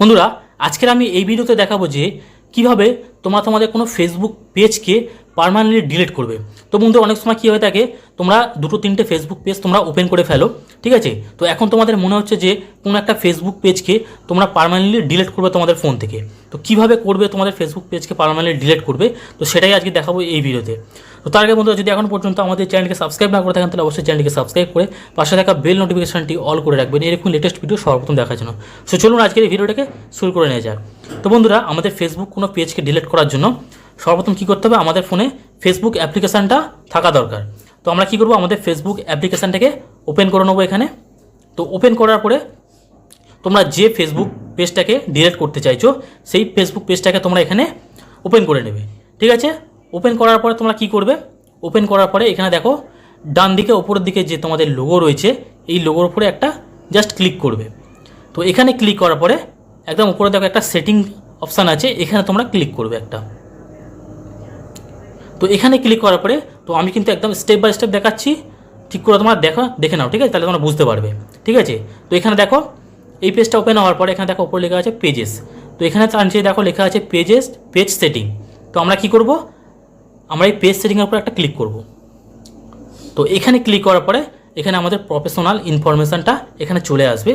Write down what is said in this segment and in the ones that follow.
বন্ধুরা আজকের আমি এই ভিডিওতে দেখাবো যে কীভাবে তোমরা তোমাদের কোনো ফেসবুক পেজকে পার্মানেন্টলি ডিলিট করবে। তো বন্ধু অনেক সময় কী হয়ে থাকে, তোমরা দুটো তিনটে ফেসবুক পেজ তোমরা ওপেন করে ফেলো, ঠিক আছে? তো এখন তোমাদের মনে হচ্ছে যে, কোনো একটা ফেসবুক পেজকে তোমরা পার্মানেন্টলি ডিলিট করবে তোমাদের ফোন থেকে। তো কীভাবে করবে তোমাদের ফেসবুক পেজকে পার্মানেন্টলি ডিলিট করবে? তো সেটাই আজকে দেখাবো এই ভিডিওতে। তো তার আগে বন্ধুরা, যদি এখন পর্যন্ত আমাদের চ্যানেলকে সাবস্ক্রাইব না করে থাকেন, তাহলে অবশ্যই চ্যানেলকে সাবস্ক্রাইব করে পাশে থাকা বেল নোটিফিকেশনটি অল করে রাখবেন। এরকম লেটেস্ট ভিডিও সর্বপ্রথম দেখার জন্য। সো চলুন আজকের এই ভিডিওটাকে শুরু করে নেওয়া যাক। তো বন্ধুরা, আমাদের ফেসবুক কোনো পেজকে ডিলিট করার জন্য সর্বপ্রথম কী করতে হবে? আমাদের ফোনে ফেসবুক অ্যাপ্লিকেশানটা থাকা দরকার। তো আমরা কী করব? আমাদের ফেসবুক অ্যাপ্লিকেশানটাকে ওপেন করে নেব এখানে। তো ওপেন করার পরে তোমরা যে ফেসবুক পেজটাকে ডিলেট করতে চাইছো, সেই ফেসবুক পেজটাকে তোমরা এখানে ওপেন করে নেবে। ঠিক আছে? ওপেন করার পরে তোমরা কি করবে? ওপেন করার পরে এখানে দেখো, ডান দিকে ওপরের দিকে যে তোমাদের লোগো রয়েছে, এই লোগোর উপরে একটা জাস্ট ক্লিক করবে। তো এখানে ক্লিক করার পরে একদম উপরে দেখো একটা সেটিং অপশান আছে, এখানে তোমরা ক্লিক করবে একটা। তো এখানে ক্লিক করার পরে, তো আমি কিন্তু একদম স্টেপ বাই স্টেপ দেখাচ্ছি। ঠিক করে তোমরা দেখো, দেখে নাও, ঠিক আছে? তাহলে তোমরা বুঝতে পারবে। ঠিক আছে? তো এখানে দেখো, এই পেজটা ওপেন হওয়ার পরে এখানে দেখো ওপরে লেখা আছে পেজেস তো এখানে তার নিচে দেখো লেখা আছে পেজেস পেজ সেটিং তো আমরা কি করব? আমরা এই পেজ সেটিংয়ের উপর একটা ক্লিক করব। তো এখানে ক্লিক করার পরে, এখানে আমাদের প্রফেশনাল ইনফরমেশানটা এখানে চলে আসবে।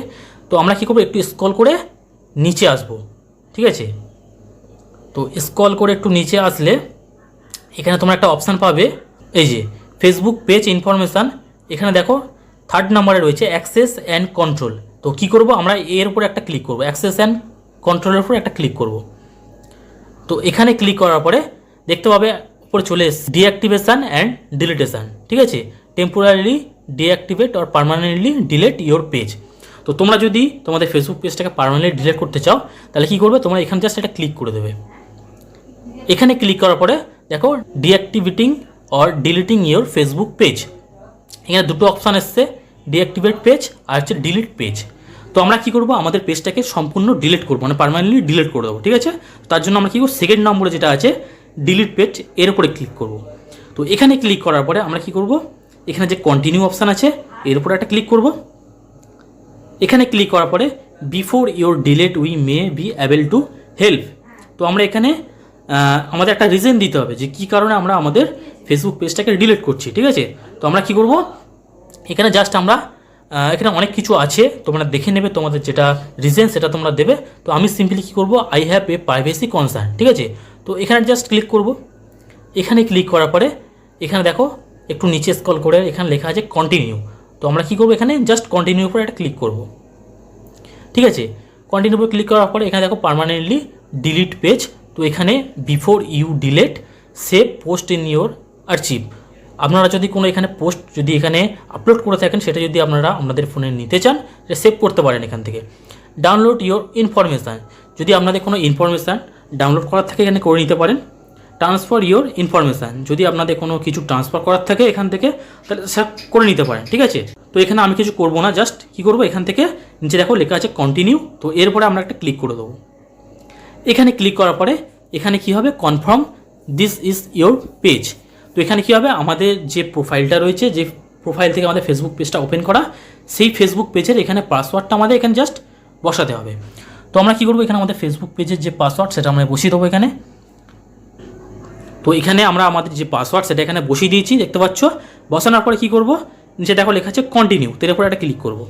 তো আমরা কী করব? একটু স্ক্রল করে নিচে আসব। ঠিক আছে? তো স্ক্রল করে একটু নিচে আসলে এখানে তোমরা একটা অপশান পাবে, এই যে ফেসবুক পেজ ইনফরমেশান এখানে দেখো থার্ড নাম্বারে রয়েছে অ্যাক্সেস অ্যান্ড কন্ট্রোল তো কি করব? আমরা এর উপরে একটা ক্লিক করব অ্যাক্সেস অ্যান্ড কন্ট্রোলের উপরে একটা ক্লিক করব। তো এখানে ক্লিক করার পরে দেখতে পাবে, উপরে চলে এসছে ডিঅ্যাক্টিভেশান অ্যান্ড ডিলিটেশান ঠিক আছে? Temporarily deactivate or permanently delete your page তো তোমরা যদি তোমাদের ফেসবুক পেজটাকে পারমানেন্টলি ডিলেট করতে চাও, তাহলে কী করবে? তোমরা এখানে জাস্ট একটা ক্লিক করে দেবে। এখানে ক্লিক করার পরে দেখো deactivating or deleting your Facebook page এখানে দুটো অপশান এসছে ডিঅ্যাক্টিভেট পেজ আর হচ্ছে ডিলিট পেজ তো আমরা কী করব? আমাদের পেজটাকে সম্পূর্ণ ডিলিট করব মানে পারমানেন্টলি ডিলিট করে দেবো, ঠিক আছে? তার জন্য আমরা কী করব? সেকেন্ড নম্বরে যেটা আছে ডিলিট পেজ এর উপরে ক্লিক করব। তো এখানে ক্লিক করার পরে আমরা কী করব? এখানে যে কন্টিনিউ অপশান আছে, এর উপরে একটা ক্লিক করব। এখানে ক্লিক করার পরে before your delete we may be able to help তো আমরা এখানে আমাদের একটা রিজন দিতে হবে যে কী কারণে আমরা আমাদের ফেসবুক পেজটাকে ডিলিট করছি, ঠিক আছে? তো আমরা কি করব? এখানে জাস্ট আমরা এখানে অনেক কিছু আছে, তোমরা দেখে নেবে তোমাদের যেটা রিজন সেটা তোমরা দেবে। তো আমি সিম্পলি কী করব? I have a privacy concern ঠিক আছে? তো এখানে জাস্ট ক্লিক করব। এখানে ক্লিক করার পরে, এখানে দেখো, একটু নিচে স্কল করে এখানে লেখা আছে কন্টিনিউ তো আমরা কী করব এখানে? জাস্ট কন্টিনিউ উপরে একটা ক্লিক করব। ঠিক আছে? কন্টিনিউ উপরে ক্লিক করার পরে এখানে দেখো পার্মানেন্টলি ডিলিট পেজ তো এখানে before you delete save post in your archive আপনারা যদি কোনো এখানে পোস্ট যদি এখানে আপলোড করে থাকেন, সেটা যদি আপনারা আপনাদের ফোনে নিতে চান সেভ করতে পারেন এখান থেকে। ডাউনলোড ইওর ইনফরমেশান যদি আপনাদের কোনো ইনফরমেশান ডাউনলোড করার থাকে, এখানে করে নিতে পারেন। ট্রান্সফার ইওর ইনফরমেশান যদি আপনাদের কোনো কিছু ট্রান্সফার করার থাকে এখান থেকে, তাহলে সেটা করে নিতে পারেন, ঠিক আছে? তো এখানে আমি কিছু করব না জাস্ট কী করব? এখান থেকে নিচে দেখো লেখা আছে কন্টিনিউ তো এরপরে আমরা একটা ক্লিক করে দেবো। এখানে ক্লিক করার পরে এখানে কি হবে? Confirm this is your page তো এখানে কি হবে? আমাদের যে প্রোফাইলটা রয়েছে, যে প্রোফাইল থেকে আমাদের ফেসবুক পেজটা ওপেন করা, সেই ফেসবুক পেজের এখানে পাসওয়ার্ডটা আমাদের এখানে জাস্ট বসাতে হবে। তো আমরা কী করব? এখানে আমাদের ফেসবুক পেজের যে পাসওয়ার্ড সেটা আমরা বসিয়ে দেবো এখানে। তো এখানে আমরা আমাদের যে পাসওয়ার্ড সেটা এখানে বসিয়ে দিয়েছি, দেখতে পাচ্ছ? বসানোর পরে কী করব? নিচে দেখো লেখা আছে কন্টিনিউ তো এর উপরে একটা ক্লিক করব।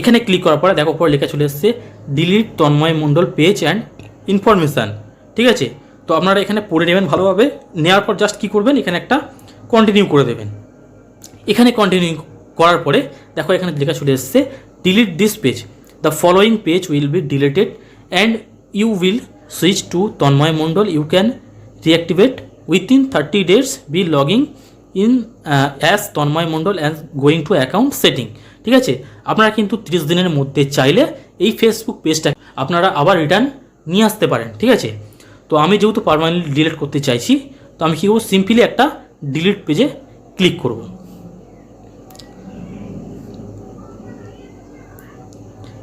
এখানে ক্লিক করার পরে দেখো পরে লেখা চলে এসছে delete Tanmoy Mondal page and information ঠিক আছে? তো আপনারা এখানে পড়ে নেবেন ভালোভাবে। নেওয়ার পর জাস্ট কী করবেন? এখানে একটা কন্টিনিউ করে দেবেন। এখানে কন্টিনিউ করার পরে দেখো এখানে লেখা চলে এসছে delete this page the following page will be deleted and you will switch to Tanmoy Mondal. You can reactivate within thirty days by logging in as Tanmoy Mondal as going to account setting ঠিক আছে? আপনারা কিন্তু তিরিশ দিনের মধ্যে চাইলে এই Facebook পেজটা আপনারা আবার রিটার্ন নিয়ে আসতে পারেন, ঠিক আছে? তো আমি যেহেতু পারমানেন্টলি ডিলিট করতে চাইছি, তো আমি কী করব? সিম্পলি একটা ডিলিট পেজে ক্লিক করব।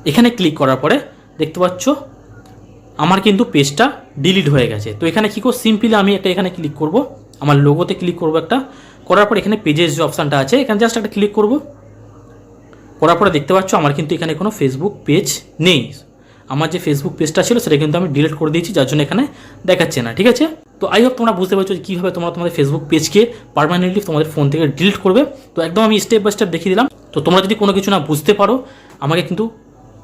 এখানে ক্লিক করার পরে দেখতে পাচ্ছ, আমার কিন্তু পেজটা ডিলিট হয়ে গেছে। তো এখানে কী করব? সিম্পলি আমি একটা এখানে ক্লিক করব, আমার লোগোতে ক্লিক করব একটা। করার পর এখানে পেজের যে অপশানটা আছে, এখানে জাস্ট একটা ক্লিক করব। করার পরে দেখতে পাচ্ছ আমার কিন্তু এখানে কোনো ফেসবুক পেজ নেই। আমার যে ফেসবুক পেজটা ছিল সেটা কিন্তু আমি ডিলিট করে দিয়েছি, যার জন্য এখানে দেখাচ্ছে না, ঠিক আছে? তো আই হোপ তোমরা বুঝতে পারছ যে কীভাবে তোমরা তোমাদের ফেসবুক পেজকে পারমানেন্টলি তোমাদের ফোন থেকে ডিলিট করবে। তো একদম আমি স্টেপ বাই স্টেপ দেখিয়ে দিলাম। তো তোমরা যদি কোনো কিছু না বুঝতে পারো, আমাকে কিন্তু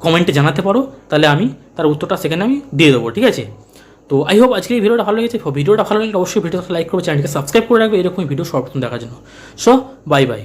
কমেন্টে জানাতে পারো, তাহলে আমি তার উত্তরটা সেখানে আমি দিয়ে দেবো, ঠিক আছে? তো আই হোপ আজকে এই ভিডিওটা ভালো লেগেছে। ভিডিওটা ভালো লাগলে অবশ্যই ভিডিওটা লাইক করবে চ্যানেলকে সাবস্ক্রাইব করে রাখবে। এরকমই ভিডিও সর্বপ্রথম দেখার জন্য। So bye bye